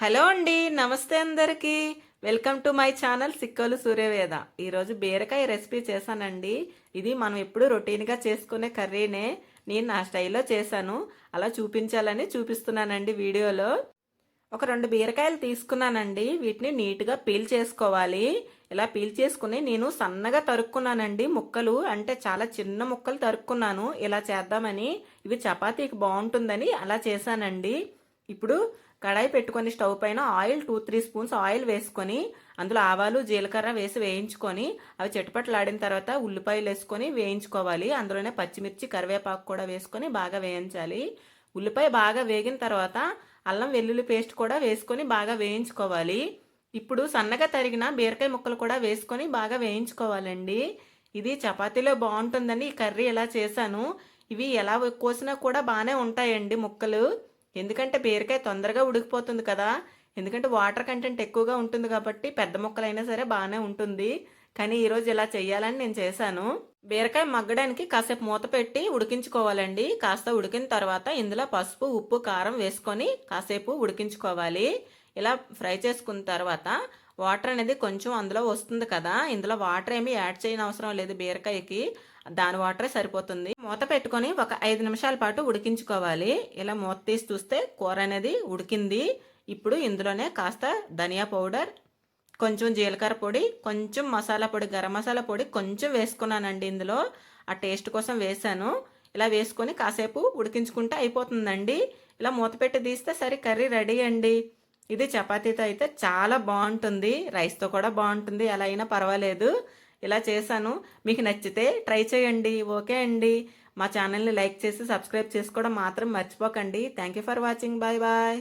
Hello అండి నమస్తే అందరికీ. Welcome to my channel Sikkolu Suryaveda. ఈరోజు బీరకాయ రెసిపీ చేశానండి. ఇది మనం ఎప్పుడు రొటీన్గా చేసుకునే కర్రీనే. నేను నా స్టైల్లో చేశాను. అలా చూపించాలని చూపిస్తున్నానండి వీడియోలో. ఒక రెండు బీరకాయలు తీసుకున్నానండి. వీటిని నీట్గా పీల్ చేసుకోవాలి. ఇలా పీల్ చేసుకుని నేను సన్నగా తరుక్కున్నానండి ముక్కలు. అంటే చాలా చిన్న ముక్కలు తరుక్కున్నాను. ఇలా చేద్దామని. ఇవి చపాతీకి బాగుంటుందని అలా చేశానండి. ఇప్పుడు కడాయి పెట్టుకొని స్టవ్ పైన oil two three spoons oil వేసుకొని అందులో ఆవాలు జీలకర్ర వేసి వేయించుకొని అవి చెట్టుపట్లాడిన తర్వాత ఉల్లిపాయలు వేసుకొని వేయించుకోవాలి. అందులోనే పచ్చిమిర్చి కరివేపాకు కూడా వేసుకొని బాగా వేయించాలి. ఉల్లిపాయ బాగా వేగిన తర్వాత అల్లం వెల్లుల్లి పేస్ట్ కూడా వేసుకొని బాగా వేయించుకోవాలి. ఇప్పుడు సన్నగా తరిగిన బీరకాయ ముక్కలు కూడా వేసుకొని బాగా వేయించుకోవాలండి. ఇది చపాతీలో బాగుంటుందని ఈ కర్రీ ఎలా చేశాను ఇవి ఎలా కోసినా కూడా బాగానే ఉంటాయండి ముక్కలు. ఎందుకంటే బీరకాయ తొందరగా ఉడికిపోతుంది కదా. ఎందుకంటే వాటర్ కంటెంట్ ఎక్కువగా ఉంటుంది కాబట్టి పెద్ద ముక్కలైనా సరే బాగానే ఉంటుంది. కానీ ఈరోజు ఇలా చేయాలని నేను చేశాను. బీరకాయ మగ్గడానికి కాసేపు మూత పెట్టి ఉడికించుకోవాలండి. కాస్త ఉడికిన తర్వాత ఇందులో పసుపు ఉప్పు కారం వేసుకొని కాసేపు ఉడికించుకోవాలి. ఇలా ఫ్రై చేసుకున్న తర్వాత వాటర్ అనేది కొంచెం అందులో వస్తుంది కదా. ఇందులో వాటర్ ఏమి యాడ్ చేయని అవసరం లేదు బీరకాయకి. దాని వాటరే సరిపోతుంది. మూత పెట్టుకొని ఒక ఐదు నిమిషాల పాటు ఉడికించుకోవాలి. ఇలా మూత తీసి చూస్తే కూర అనేది ఉడికింది. ఇప్పుడు ఇందులోనే కాస్త ధనియా పౌడర్ కొంచెం జీలకర్ర పొడి కొంచెం మసాలా పొడి గరం మసాలా పొడి కొంచెం వేసుకున్నానండి ఇందులో. ఆ టేస్ట్ కోసం వేసాను ఇలా వేసుకొని కాసేపు ఉడికించుకుంటే అయిపోతుందండి. ఇలా మూత పెట్టి తీస్తే సరే కర్రీ రెడీ అండి. ఇది చపాతీతో అయితే చాలా బాగుంటుంది. రైస్తో కూడా బాగుంటుంది. ఎలా అయినా పర్వాలేదు. ఇలా చేశాను. మీకు నచ్చితే ట్రై చేయండి. ఓకే అండి. మా ఛానల్ని లైక్ చేసి సబ్స్క్రైబ్ చేసుకోవడం మాత్రం మర్చిపోకండి. Thank you for watching. Bye bye.